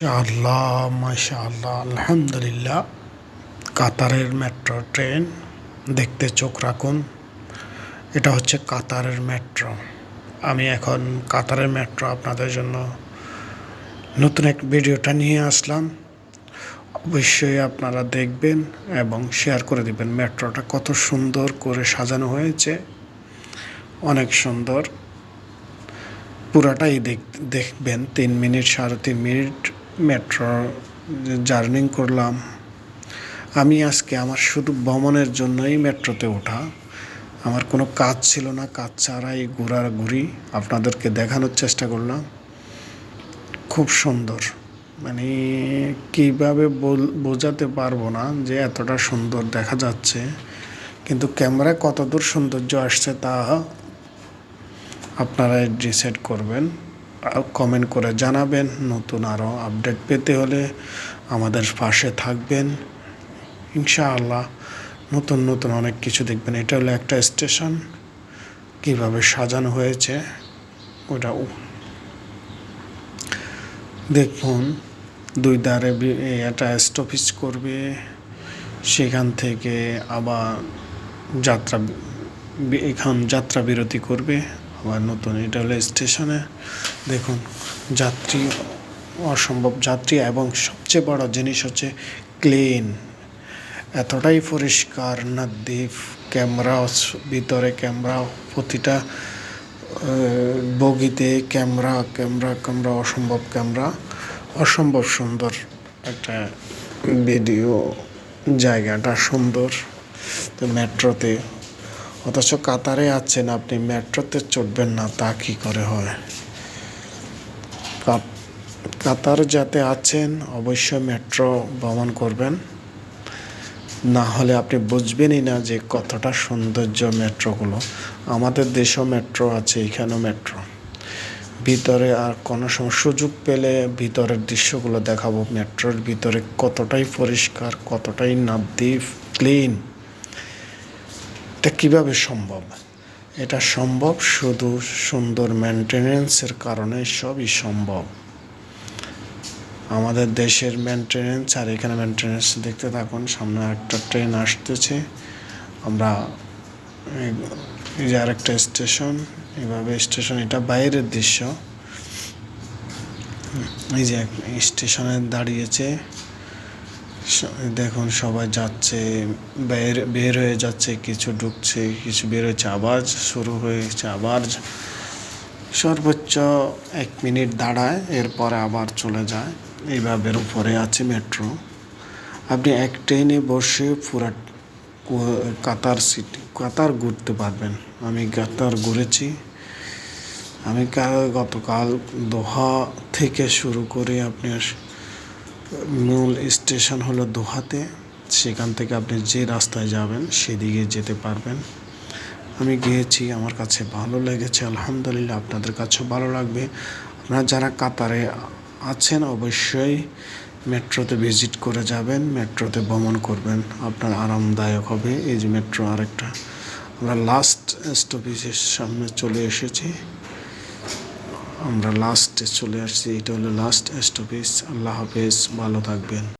আল্লাহ মাশা আল্লাহ আলহামদুলিল্লাহ। কাতারের মেট্রো ট্রেন, দেখতে চোখ রাখুন। এটা হচ্ছে কাতারের মেট্রো। আমি এখন কাতারের মেট্রো আপনাদের জন্য নতুন এক ভিডিওটা নিয়ে আসলাম। অবশ্যই আপনারা দেখবেন এবং শেয়ার করে দিবেন মেট্রোটা কত সুন্দর করে সাজানো হয়েছে। অনেক সুন্দর। পুরাটাই দেখ, দেখবেন তিন মিনিট সাড়ে তিন মিনিট। মেট্রো, জার্নিং করলাম। আমি আজকে আমার শুধু ভ্রমণের জন্যই মেট্রোতে ওঠা। আমার কোনো কাজ ছিল না, কাজ ছাড়াই ঘোরার ঘুরি আপনাদেরকে দেখানোর চেষ্টা করলাম। খুব সুন্দর। মানে কীভাবে বোঝাতে পারব না যে এতটা সুন্দর দেখা যাচ্ছে, কিন্তু ক্যামেরায় কতদূর সৌন্দর্য আসছে তা আপনারা ডিসাইড করবেন। কমেন্ট করে জানাবেন। নতুন আরও আপডেট পেতে হলে আমাদের পাশে থাকবেন। ইনশাআল্লাহ নতুন নতুন অনেক কিছু দেখবেন। এটা হলো একটা স্টেশন কীভাবে সাজানো হয়েছে, ওটা দেখুন, দুই ধারে এটা স্টপিস করবে, সেখান থেকে আবার যাত্রা, এখান যাত্রা বিরতি করবে। আবার নতুন, এটা হলো স্টেশনে। দেখুন, যাত্রী, অসম্ভব, যাত্রী এবং সবচেয়ে বড় জিনিস হচ্ছে ক্লিন এতটাই পরিষ্কার না দ্বীপ ক্যামেরা ভিতরে ক্যামেরা প্রতিটা বগিতে ক্যামেরা ক্যামেরা ক্যামেরা অসম্ভব ক্যামেরা অসম্ভব সুন্দর একটা ভিডিও জায়গাটা সুন্দর। তো মেট্রোতে অথচ কাতারে আছেন আপনি, মেট্রোতে চড়বেন না, তা কী করে হয়? কাতার যাতে আছেন, অবশ্যই মেট্রো ভ্রমণ করবেন। না হলে আপনি বুঝবেনই না যে কতটা সৌন্দর্য মেট্রোগুলো। আমাদের দেশেও মেট্রো আছে, এখানেও মেট্রো। ভিতরে আর কোনো সময় সুযোগ পেলে ভিতরের দৃশ্যগুলো দেখাবো। মেট্রোর ভিতরে কতটাই পরিষ্কার, কতটাই নাদ্দীপ ক্লিন। এটা কীভাবে সম্ভব? এটা সম্ভব শুধু সুন্দর মেনটেনেন্সের কারণে সবই সম্ভব। আমাদের দেশের মেনটেনেন্স আর এখানে মেনটেনেন্স দেখতে থাকুন, সামনে একটা ট্রেন আসতেছে। আমরা এই যে আরেকটা স্টেশন এভাবে স্টেশন এটা বাইরের দৃশ্য। এই যে স্টেশনে দাঁড়িয়েছে। দেখুন, সবাই যাচ্ছে, বের বের হয়ে যাচ্ছে, কিছু ঢুকছে, কিছু বের হচ্ছে আবার শুরু হয়েছে আবার সর্বোচ্চ এক মিনিট দাঁড়ায়, এরপরে আবার চলে যায়। এইভাবে উপরে আছে মেট্রো। আপনি এক ট্রেনে বসে পুরা কাতার সিটি, কাতার ঘুরতে পারবেন। আমি কাতার ঘুরেছি। আমি গতকাল দোহা থেকে শুরু করে আপনার মূল স্টেশন হলো দোহাতে। সেখান থেকে আপনি যে রাস্তায় যাবেন, সেদিকে যেতে পারবেন। আমি গিয়েছি, আমার কাছে ভালো লেগেছে, আলহামদুলিল্লাহ আপনাদের কাছেও ভালো লাগবে। আপনারা যারা কাতারে আছেন, অবশ্যই মেট্রোতে ভিজিট করে যাবেন, মেট্রোতে ভ্রমণ করবেন। আপনার আরামদায়ক হবে। এই যে মেট্রো আরেকটা। আমরা লাস্ট স্টপেজের সামনে চলে এসেছি। আমরা লাস্টে চলে আসছি এটা হলো লাস্ট স্টপেজ আল্লাহ হাফেজ ভালো থাকবেন।